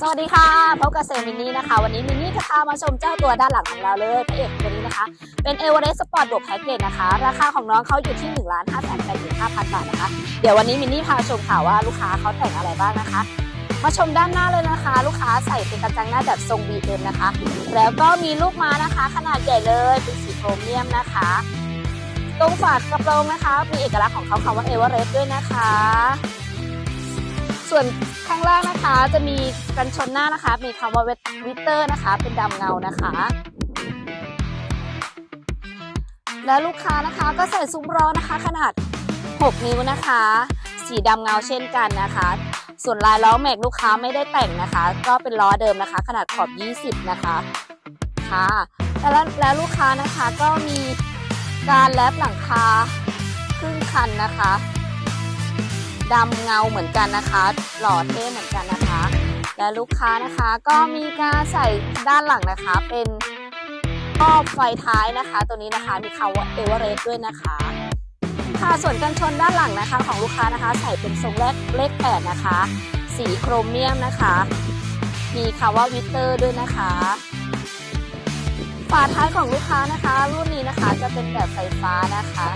สวัสดีค่ะพบกับเซมินนี่นะคะ วันนี้มินนี่จะพามาชมเจ้าตัวด้านหลังของเราเลยพระเอกตัวนี้นะคะ เป็นเอเวอเรสต์สปอร์ตบวกแพ็กเกจนะคะ ราคาของน้องเขาอยู่ที่1นึ่งล้านห้าแสนแปดหมื่นห้าพันบาทนะคะ เดี๋ยววันนี้มินนี่พาชมค่ะว่าลูกค้าเขาแต่งอะไรบ้างนะคะ มาชมด้านหน้าเลยนะคะ ลูกค้าใส่เป็นกระจังหน้าแบบทรง BM นะคะ แล้วก็มีลูกม้านะคะ ขนาดใหญ่เลยเป็นสีโครเมียมนะคะ ตรงฝากระโปรงนะคะ มีเอกลักษณ์ของเขาคำว่าเอเวอเรสต์ด้วยนะคะ ส่วนข้างล่างนะคะจะมีกันชนหน้านะคะ มีคำว่าวิเตอร์นะคะ เป็นดำเงานะคะ และลูกค้านะคะก็ใส่ซุ้มล้อนะคะ ขนาด 6 นิ้วนะคะ สีดำเงาเช่นกันนะคะ ส่วนลายล้อแม็กลูกค้าไม่ได้แต่งนะคะ ก็เป็นล้อเดิมนะคะ ขนาดขอบ 20 นะคะค่ะแล้วแล้วลูกค้านะคะก็มีการแลบหลังคาครึ่งคันนะคะ ดำเงาเหมือนกันนะคะ หล่อเท่เหมือนกันนะคะ และลูกค้านะคะก็มีการใส่ด้านหลังนะคะ เป็นรอบไฟท้ายนะคะ ตัวนี้นะคะมีคำว่าเอเวอเรสต์ด้วยนะคะ ค่ะส่วนกันชนด้านหลังนะคะ ของลูกค้านะคะ ใส่เป็นทรงเลขเลขแปดนะคะ สีโครเมียมนะคะ มีคำว่าวิเตอร์ด้วยนะคะฝาท้ายของลูกค้านะคะ รุ่นนี้นะคะจะเป็นแบบไฟฟ้านะคะ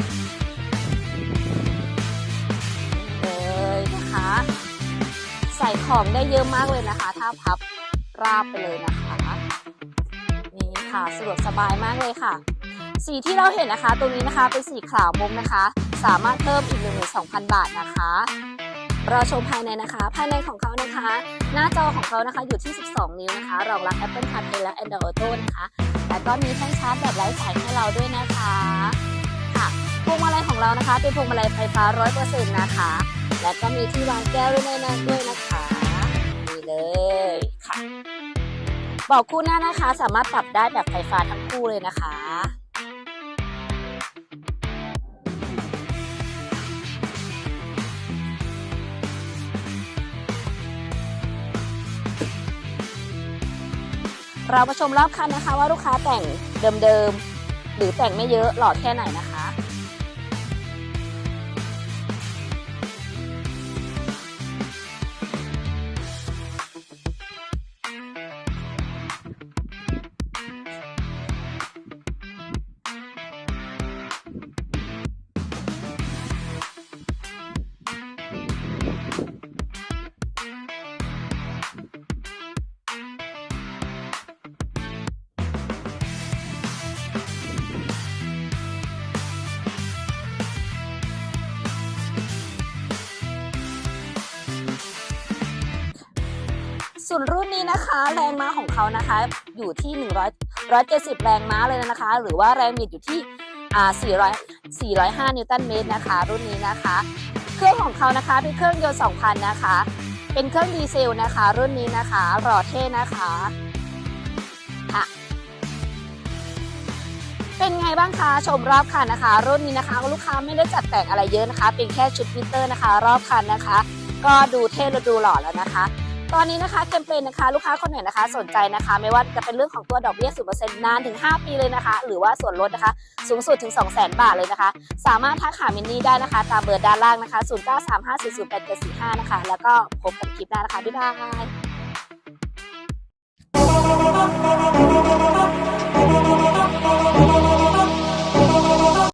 ส่ของได้เยอะมากเลยนะคะ ถ้าพับราบไปเลยนะคะนี่ค่ะสะดวกสบายมากเลยค่ะ สีที่เราเห็นนะคะ ตรงนี้นะคะเป็นสีขาวมุกนะคะ สามารถเพิ่มอีก12,000 บาทนะคะเราชมภายในนะคะ ภายในของเขานะคะ หน้าจอของเขานะคะอยู่ที่ 12 นิ้วนะคะ รองรับ Apple CarPlay และ Android Auto นะคะ แล้วก็มีแท่งชาร์จแบบไร้สายให้เราด้วยนะคะ ค่ะ พวงมาลัยของเรานะคะ เป็นพวงมาลัยไฟฟ้า 100%นะคะ และก็มีที่วางแก้วด้วยนะด้วยนะคะนี่เลยค่ะเบอกคู่หน้านะคะ สามารถปรับได้แบบไฟฟ้าทั้งคู่เลยนะคะเรามาชมรอบคันนะคะว่าลูกค้าแต่งเดิมๆ หรือแต่งไม่เยอะหล่อแค่ไหนนะคะ ส่วนรุ่นนี้นะคะ แรงม้าของเขานะคะ อยู่ที่ 100 170 แรงม้าเลยนะคะ หรือว่าแรงบิดอยู่ที่อ่า400 405 นิวตันเมตรนะคะ รุ่นนี้นะคะ เครื่องของเขานะคะเป็นเครื่องยนต์ 2,000 นะคะ เป็นเครื่องดีเซลนะคะ รุ่นนี้นะคะหล่อเท่นะคะค่ะเป็นไงบ้างคะชมรอบคันนะคะ รุ่นนี้นะคะลูกค้าไม่ได้จัดแต่งอะไรเยอะนะคะ เป็นแค่ชุดมิเตอร์นะคะ รอบคันนะคะ ก็ดูเท่และดูหล่อแล้วนะคะ ตอนนี้นะคะแคมเปญนะคะลูกค้าคนไหนนะคะ สนใจนะคะ ไม่ว่าจะเป็นเรื่องของตัวดอกเบี้ย 0%นานถึง 5 ปีเลยนะคะ หรือว่าส่วนลดนะคะ สูงสุดถึง 200,000 บาทเลยนะคะ สามารถทักหามินนี่ได้นะคะ ตามเบอร์ด้านล่างนะคะ 0935408745 นะคะ แล้วก็พบกันคลิปหน้านะคะ บ๊ายบาย